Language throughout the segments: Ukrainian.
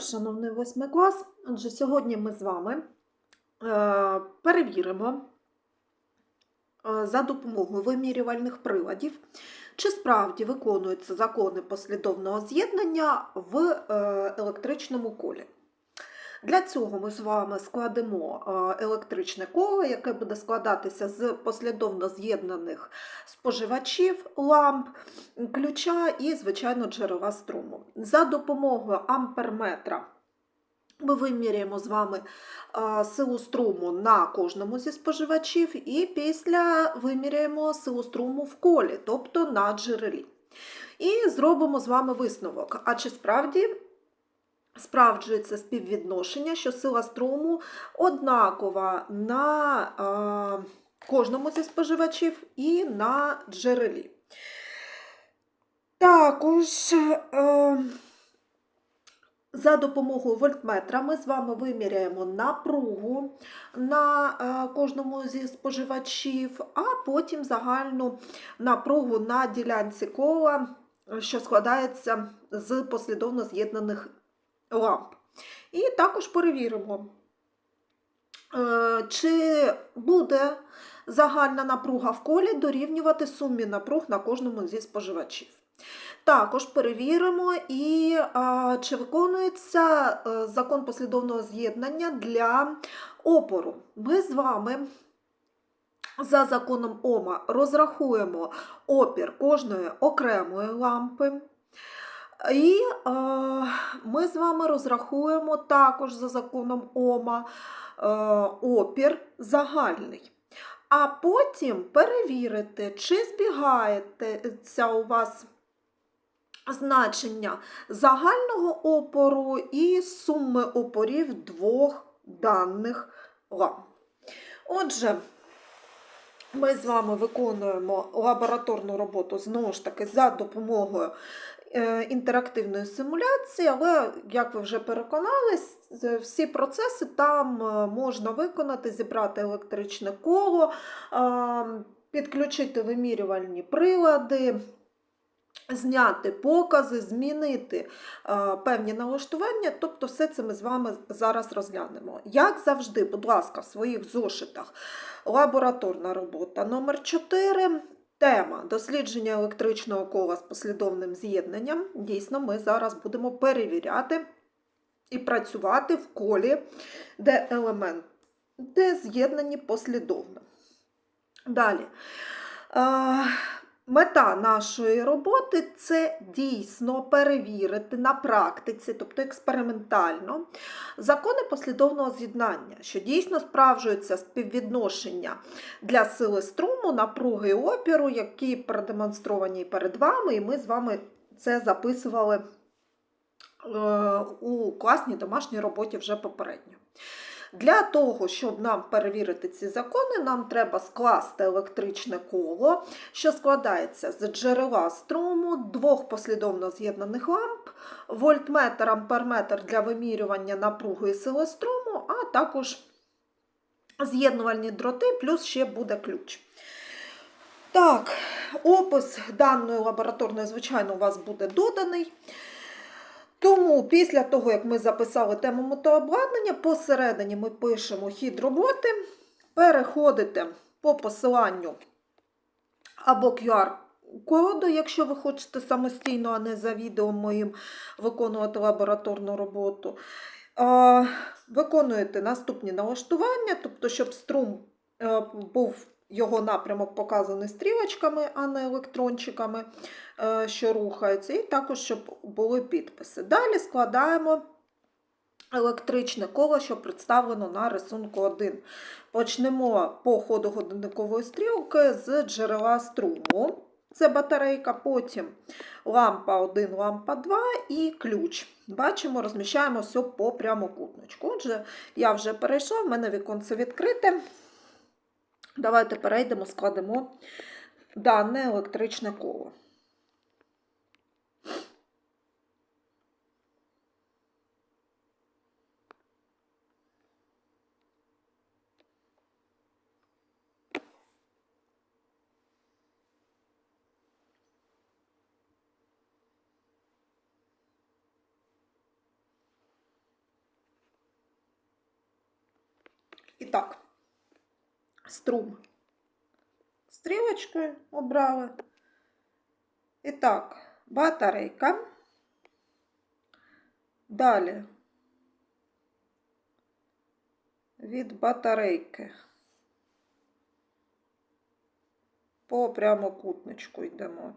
Шановний восьмий клас. Отже, сьогодні ми з вами е, перевіримо е, за допомогою вимірювальних приладів, чи справді виконуються закони послідовного з'єднання в е, електричному колі. Для цього ми з вами складемо е, електричне коло, яке буде складатися з послідовно з'єднаних споживачів ламп, ключа і, звичайно, джерела струму. За допомогою амперметра ми виміряємо з вами силу струму на кожному зі споживачів, і після виміряємо силу струму в колі, тобто на джерелі. І зробимо з вами висновок. А чи справді справджується співвідношення, що сила струму однакова на кожному зі споживачів і на джерелі. Також е, за допомогою вольтметра ми з вами виміряємо напругу на е, кожному зі споживачів, а потім загальну напругу на ділянці кола, що складається з послідовно з'єднаних ламп. І також перевіримо, е, чи буде загальна напруга в колі дорівнювати сумі напруг на кожному зі споживачів. Також перевіримо, і а, чи виконується а, закон послідовного з'єднання для опору. Ми з вами за законом Ома розрахуємо опір кожної окремої лампи. І а, ми з вами розрахуємо також за законом Ома а, опір загальний. А потім перевірити, чи збігається у вас значення загального опору і суми опорів двох даних ламп. Отже, ми з вами виконуємо лабораторну роботу знову ж таки за допомогою е, інтерактивної симуляції, але, як ви вже переконались, всі процеси там е, можна виконати, зібрати електричне коло, е, підключити вимірювальні прилади. Зняти покази, змінити е, певні налаштування, тобто все це ми з вами зараз розглянемо. Як завжди, будь ласка, в своїх зошитах лабораторна робота номер 4 Тема дослідження електричного кола з послідовним з'єднанням. Дійсно, ми зараз будемо перевіряти і працювати в колі, де елемент, де з'єднані послідовно. Далі. Мета нашої роботи це дійсно перевірити на практиці, тобто експериментально, закони послідовного з'єднання, що дійсно справжується співвідношення для сили струму, напруги і опіру, які продемонстровані перед вами, і ми з вами це записували е, у класній домашній роботі вже попередньо. Для того, щоб нам перевірити ці закони, нам треба скласти електричне коло, що складається з джерела струму, двох послідовно з'єднаних ламп, вольтметр, амперметр для вимірювання напруги і сили струму, а також з'єднувальні дроти, плюс ще буде ключ. Так, опис даної лабораторної, звичайно, у вас буде доданий. Тому після того, як ми записали тему мотообладнання, посередині ми пишемо хід роботи, переходите по посиланню або QR-коду, якщо ви хочете самостійно, а не за відео моїм виконувати лабораторну роботу. Виконуєте наступні налаштування, тобто, щоб струм е, був його напрямок показаний стрілочками, а не електрончиками, е, що рухаються, і також, щоб були підписи. Далі складаємо електричне коло, що представлено на рисунку 1. Почнемо по ходу годинникової стрілки з джерела струму. Це батарейка, потім лампа 1, лампа 2 і ключ. Бачимо, розміщаємо все по прямокутничку. Отже, я вже перейшла, в мене віконце відкрите. Давайте перейдемо, складемо дане електричне коло. І так струм. Стрілочкою обрали. І так, батарейка. Далі від батарейки по прямокутничку йдемо.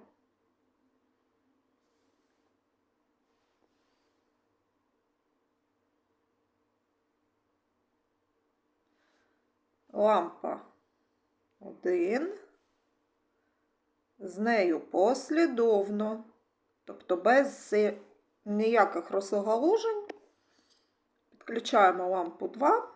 Лампа один. З нею послідовно, тобто без ніяких розгалужень. Підключаємо лампу 2.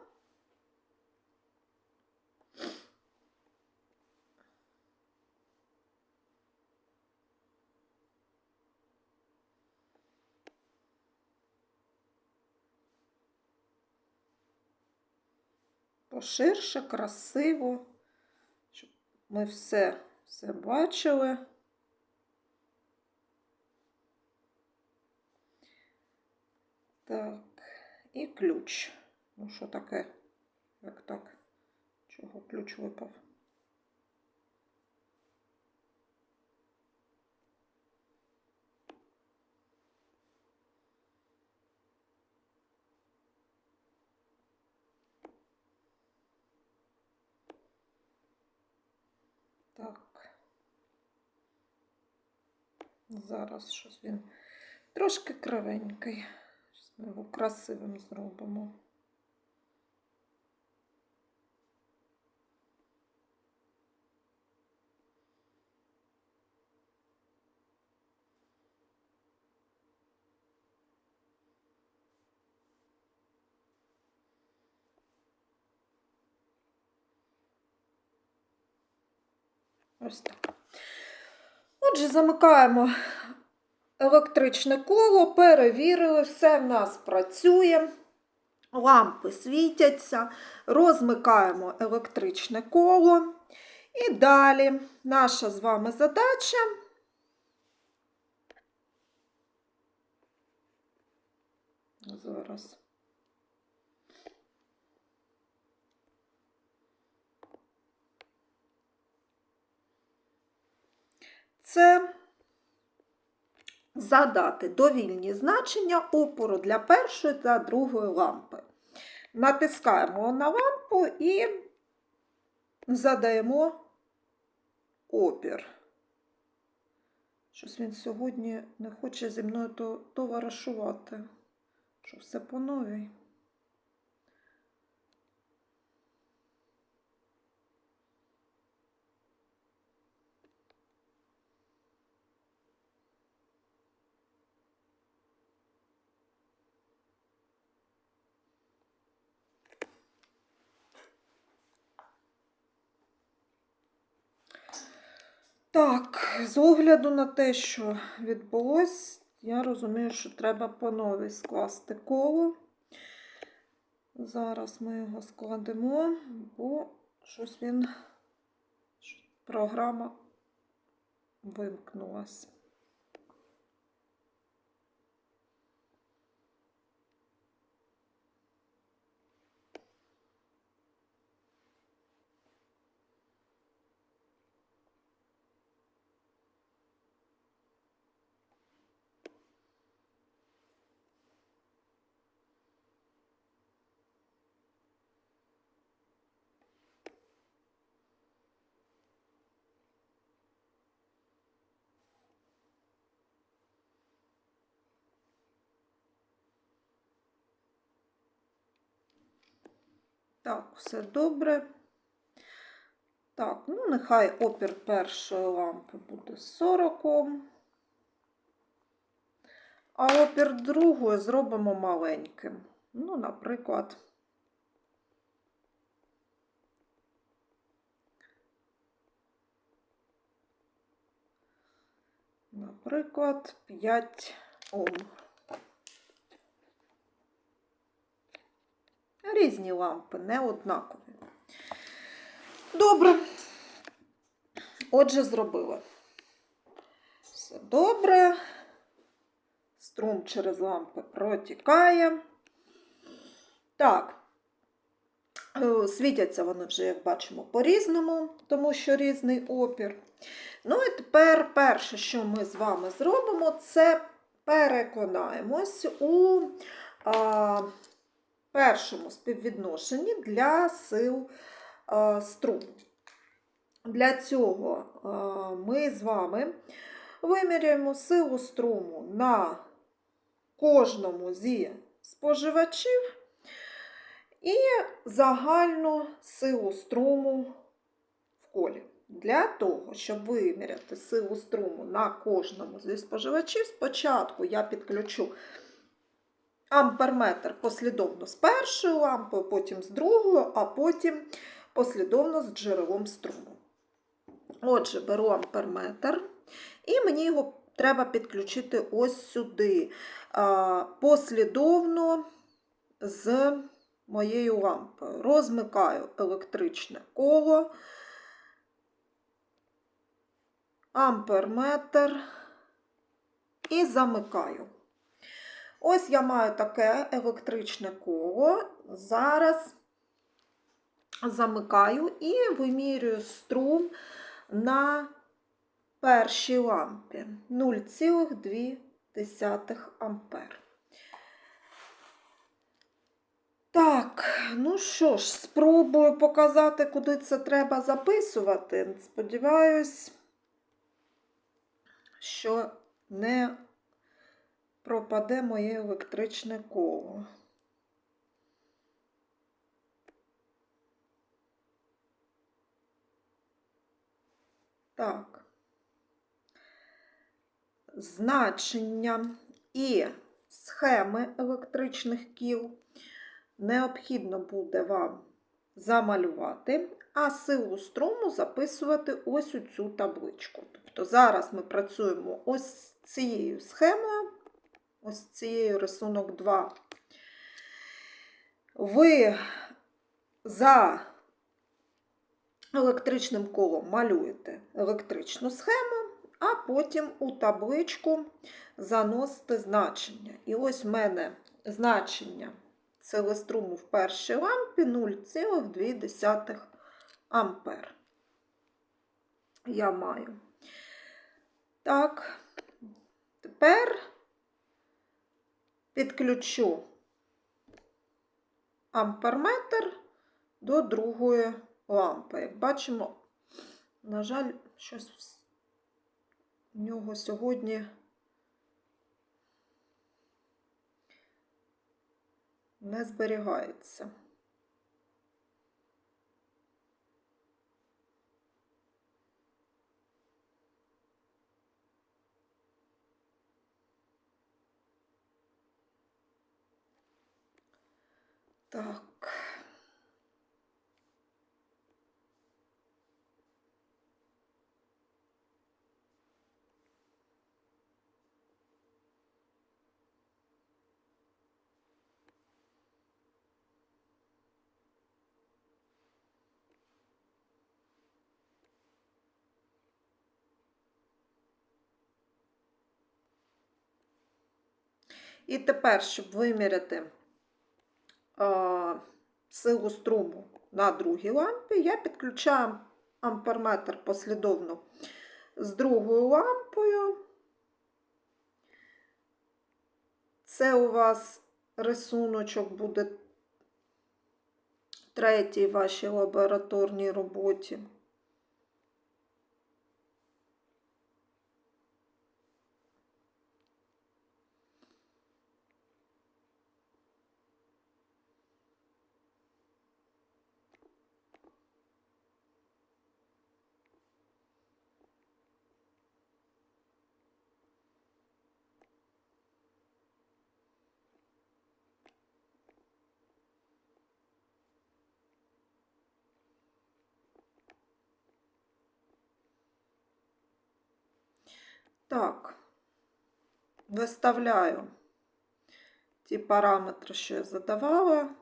Поширше, красиво, щоб ми все, все бачили. Так, і ключ. Ну, що таке? Як так? Чого ключ випав? Так. Зараз щось він трошки кривенький. Щось ми його красивим зробимо. Ось так. Отже, замикаємо електричне коло, перевірили, все в нас працює. Лампи світяться, розмикаємо електричне коло. І далі наша з вами задача. Зараз. Це задати довільні значення опору для першої та другої лампи. Натискаємо на лампу і задаємо опір. Щось він сьогодні не хоче зі мною товаришувати. Що все по новій. Так, з огляду на те, що відбулось, я розумію, що треба по новій скласти коло. Зараз ми його складемо, бо щось він, програма вимкнулась. Так, все добре. Так, ну нехай опір першої лампи буде 40. А опір другої зробимо маленьким. Ну, наприклад, наприклад, 5 Ом. Різні лампи, не однакові. Добре. Отже, зробили. Все добре. Струм через лампи протікає. Так. Е, Світяться вони вже, як бачимо, по-різному, тому що різний опір. Ну і тепер перше, що ми з вами зробимо, це переконаємось у а, першому співвідношенні для сил а, струму. Для цього а, ми з вами виміряємо силу струму на кожному зі споживачів і загальну силу струму в колі. Для того, щоб виміряти силу струму на кожному зі споживачів, спочатку я підключу амперметр послідовно з першою лампою, потім з другою, а потім послідовно з джерелом струму. Отже, беру амперметр, і мені його треба підключити ось сюди, послідовно з моєю лампою. Розмикаю електричне коло, амперметр і замикаю. Ось я маю таке електричне коло. Зараз замикаю і вимірюю струм на першій лампі 0,2 ампер. Так, ну що ж, спробую показати, куди це треба записувати. Сподіваюсь, що не пропаде моє електричне коло. Так, значення і схеми електричних кіл необхідно буде вам замалювати, а силу струму записувати ось у цю табличку. Тобто зараз ми працюємо ось цією схемою, ось цією рисунок 2. Ви за електричним колом малюєте електричну схему, а потім у табличку заносите значення. І ось в мене значення сили струму в першій лампі 0,2 ампер. Я маю. Так, тепер підключу амперметр до другої лампи. Як бачимо, на жаль, щось в нього сьогодні не зберігається. Так. І тепер, щоб виміряти силу струму на другій лампі, я підключаю амперметр послідовно з другою лампою. Це у вас рисуночок буде третій вашій лабораторній роботі. Так, виставляю ті параметри, що я задавала.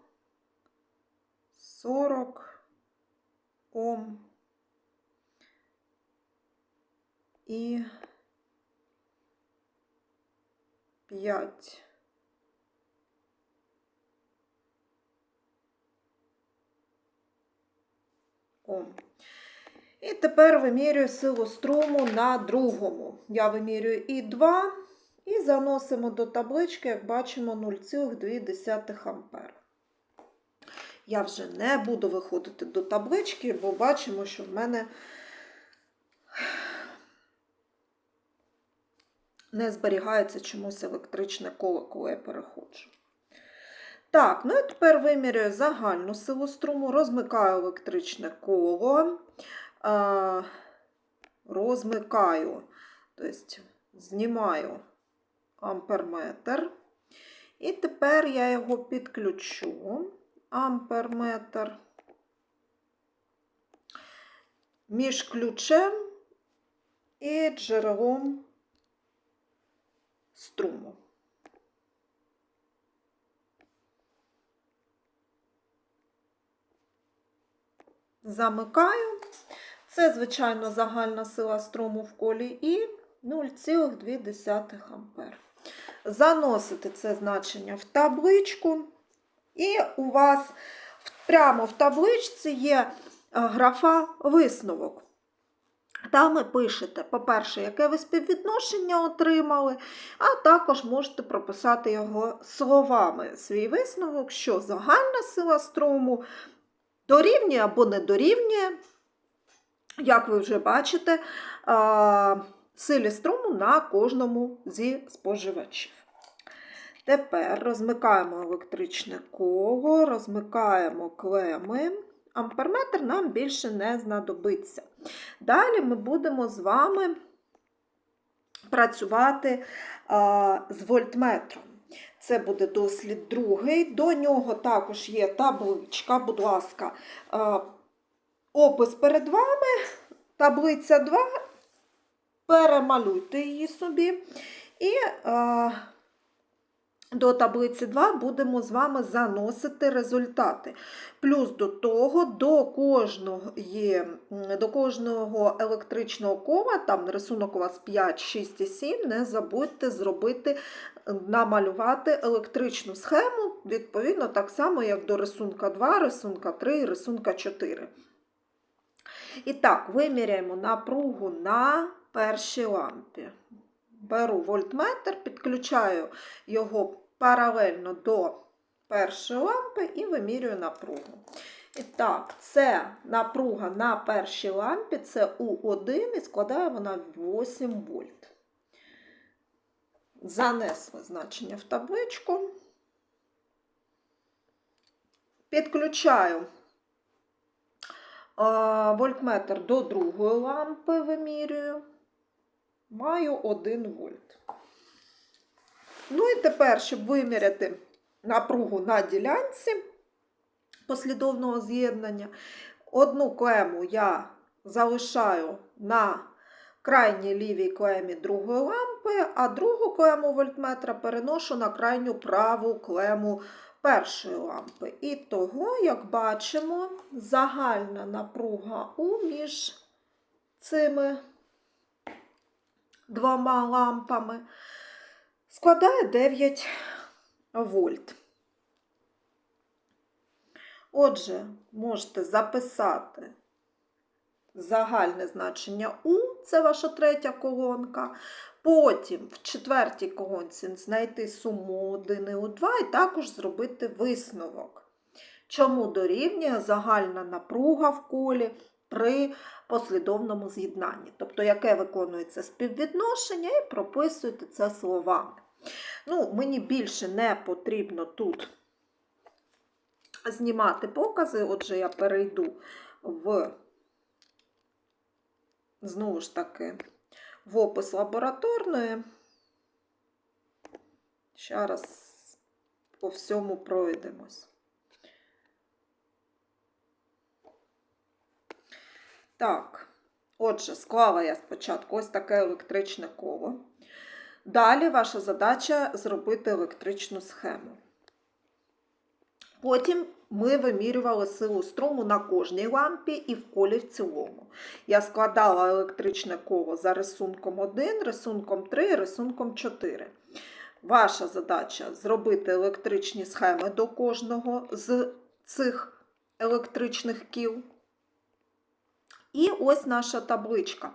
40 Ом і 5. Ом. І тепер вимірюю силу струму на другому. Я вимірюю і 2 і заносимо до таблички, як бачимо, 0,2 ампер. Я вже не буду виходити до таблички, бо бачимо, що в мене не зберігається чомусь електричне коло, коли я переходжу. Так, ну і тепер вимірюю загальну силу струму, розмикаю електричне коло, розмикаю, тобто знімаю амперметр. І тепер я його підключу. Амперметр між ключем і джерелом струму. Замикаю. Це, звичайно, загальна сила струму в колі і 0,2 ампер. Заносите це значення в табличку, і у вас прямо в табличці є е, графа висновок. Там ви пишете, по-перше, яке ви співвідношення отримали, а також можете прописати його словами свій висновок, що загальна сила струму дорівнює або не дорівнює, як ви вже бачите, силі струму на кожному зі споживачів. Тепер розмикаємо електричне коло, розмикаємо клеми. Амперметр нам більше не знадобиться. Далі ми будемо з вами працювати з вольтметром. Це буде дослід другий. До нього також є табличка, будь ласка, опис перед вами, таблиця 2. Перемалюйте її собі. І а, до таблиці 2 будемо з вами заносити результати. Плюс до того, до кожного, є, до кожного електричного кола, там рисунок у вас 5, 6 і 7, не забудьте зробити, намалювати електричну схему, відповідно, так само, як до рисунка 2, рисунка 3 і рисунка 4. І так, виміряємо напругу на першій лампі. Беру вольтметр, підключаю його паралельно до першої лампи і вимірюю напругу. І так, це напруга на першій лампі, це У1 і складає вона 8 вольт. Занесли значення в табличку. Підключаю вольтметр до другої лампи, вимірюю. Маю 1 вольт. Ну і тепер, щоб виміряти напругу на ділянці послідовного з'єднання, одну клему я залишаю на крайній лівій клемі другої лампи, а другу клему вольтметра переношу на крайню праву клему першої лампи. І того, як бачимо, загальна напруга У між цими двома лампами складає 9 вольт. Отже, можете записати загальне значення У, це ваша третя колонка. Потім в четвертій колонці знайти суму 1 і У2 і також зробити висновок. Чому дорівнює загальна напруга в колі при послідовному з'єднанні. Тобто, яке виконується співвідношення, і прописуєте це словами. Ну, Мені більше не потрібно тут знімати покази, отже, я перейду в, знову ж таки, в опис лабораторної. Ще раз по всьому пройдемось. Так, отже, склала я спочатку ось таке електричне коло. Далі ваша задача зробити електричну схему. Потім ми вимірювали силу струму на кожній лампі і в колі в цілому. Я складала електричне коло за рисунком 1, рисунком 3 рисунком 4. Ваша задача зробити електричні схеми до кожного з цих електричних кіл. І ось наша табличка.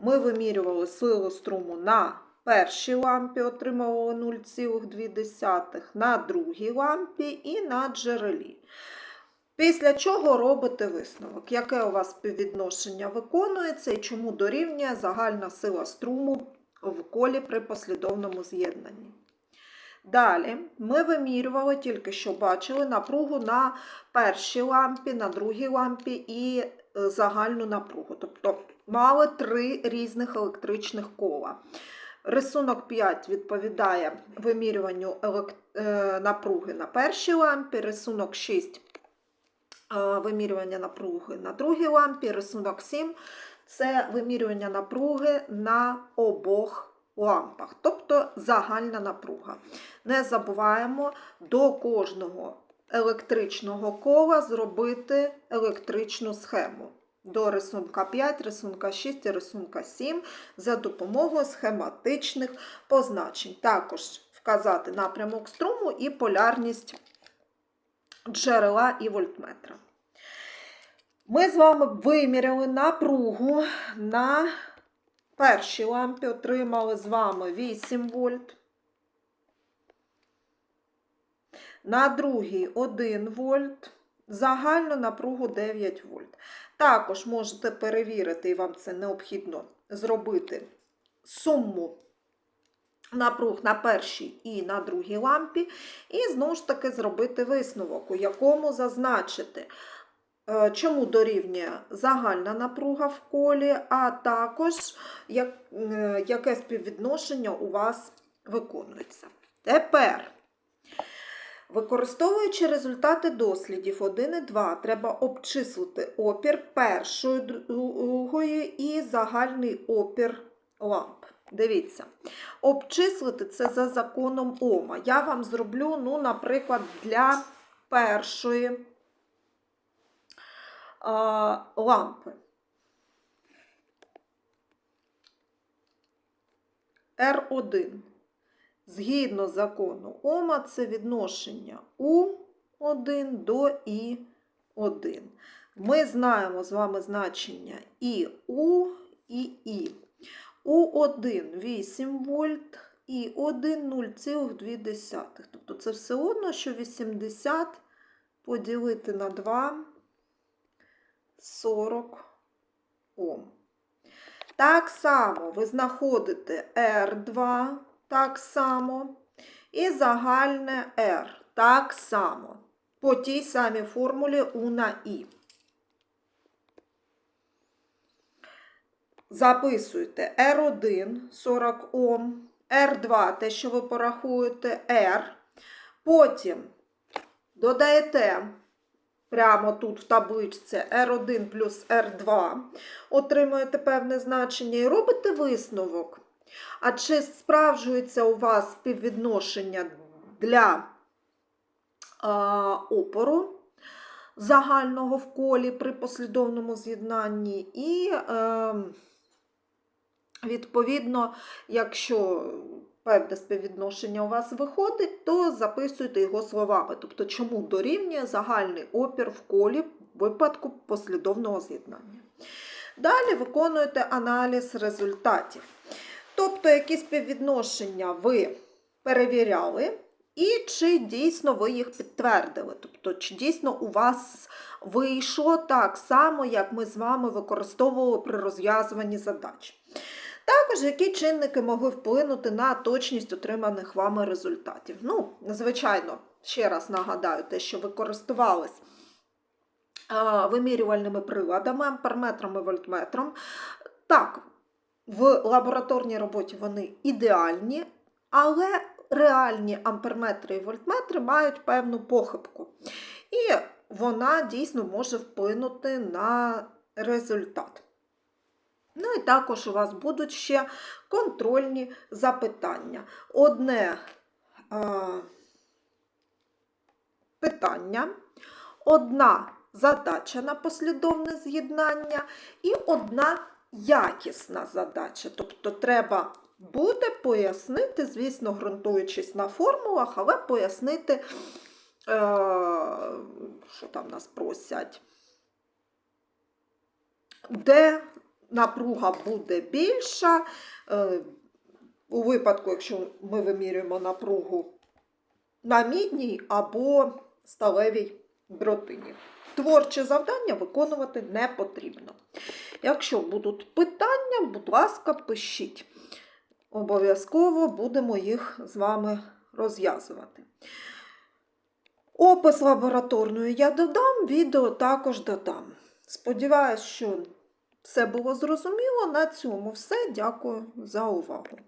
Ми вимірювали силу струму на першій лампі, отримували 0,2, на другій лампі і на джерелі. Після чого робите висновок, яке у вас співвідношення виконується і чому дорівнює загальна сила струму в колі при послідовному з'єднанні. Далі ми вимірювали, тільки що бачили напругу на першій лампі, на другій лампі і е, загальну напругу. Тобто мали три різних електричних кола. Рисунок 5 відповідає вимірюванню е, напруги на першій лампі, рисунок 6 е, вимірювання напруги на другій лампі, рисунок 7 це вимірювання напруги на обох лампах, тобто загальна напруга. Не забуваємо до кожного електричного кола зробити електричну схему. До рисунка 5, рисунка 6 і рисунка 7 за допомогою схематичних позначень. Також вказати напрямок струму і полярність джерела і вольтметра. Ми з вами виміряли напругу на першій лампі, отримали з вами 8 вольт. На другій 1 вольт. Загальну напругу 9 вольт. Також можете перевірити, і вам це необхідно зробити суму напруг на першій і на другій лампі, і знову ж таки зробити висновок, у якому зазначити, е, чому дорівнює загальна напруга в колі, а також е, яке співвідношення у вас виконується. Тепер. Використовуючи результати дослідів 1 і 2, треба обчислити опір першої, другої і загальний опір ламп. Дивіться, обчислити це за законом Ома. Я вам зроблю, ну, наприклад, для першої а, лампи. R1. Згідно закону Ома, це відношення У1 до І1. Ми знаємо з вами значення і У, і І. У1 8 вольт, і 1 0,2. Тобто це все одно, що 80 поділити на 2 40 Ом. Так само ви знаходите R2 так само. І загальне R так само. По тій самій формулі У на І. Записуйте R1 40 Ом, R2 те, що ви порахуєте, R. Потім додаєте прямо тут в табличці R1 плюс R2, отримуєте певне значення і робите висновок. А чи справджується у вас співвідношення для а, опору загального в колі при послідовному з'єднанні? І, е, відповідно, якщо певне співвідношення у вас виходить, то записуйте його словами. Тобто, чому дорівнює загальний опір в колі в випадку послідовного з'єднання. Далі виконуєте аналіз результатів. Тобто, які співвідношення ви перевіряли, і чи дійсно ви їх підтвердили. Тобто, чи дійсно у вас вийшло так само, як ми з вами використовували при розв'язуванні задач. Також, які чинники могли вплинути на точність отриманих вами результатів. Ну, звичайно, ще раз нагадаю, те, що ви користувались вимірювальними приладами, амперметром і вольтметром. Так, в лабораторній роботі вони ідеальні, але реальні амперметри і вольтметри мають певну похибку. І вона дійсно може вплинути на результат. Ну і також у вас будуть ще контрольні запитання. Одне е, питання, одна задача на послідовне з'єднання і одна якісна задача. Тобто треба буде пояснити, звісно, ґрунтуючись на формулах, але пояснити, е, що там нас просять. де напруга буде більша. е, У випадку, якщо ми вимірюємо напругу на мідній або сталевій дротині. Творче завдання виконувати не потрібно. Якщо будуть питання, будь ласка, пишіть. Обов'язково будемо їх з вами розв'язувати. Опис лабораторної я додам, відео також додам. Сподіваюсь, що все було зрозуміло. На цьому все. Дякую за увагу.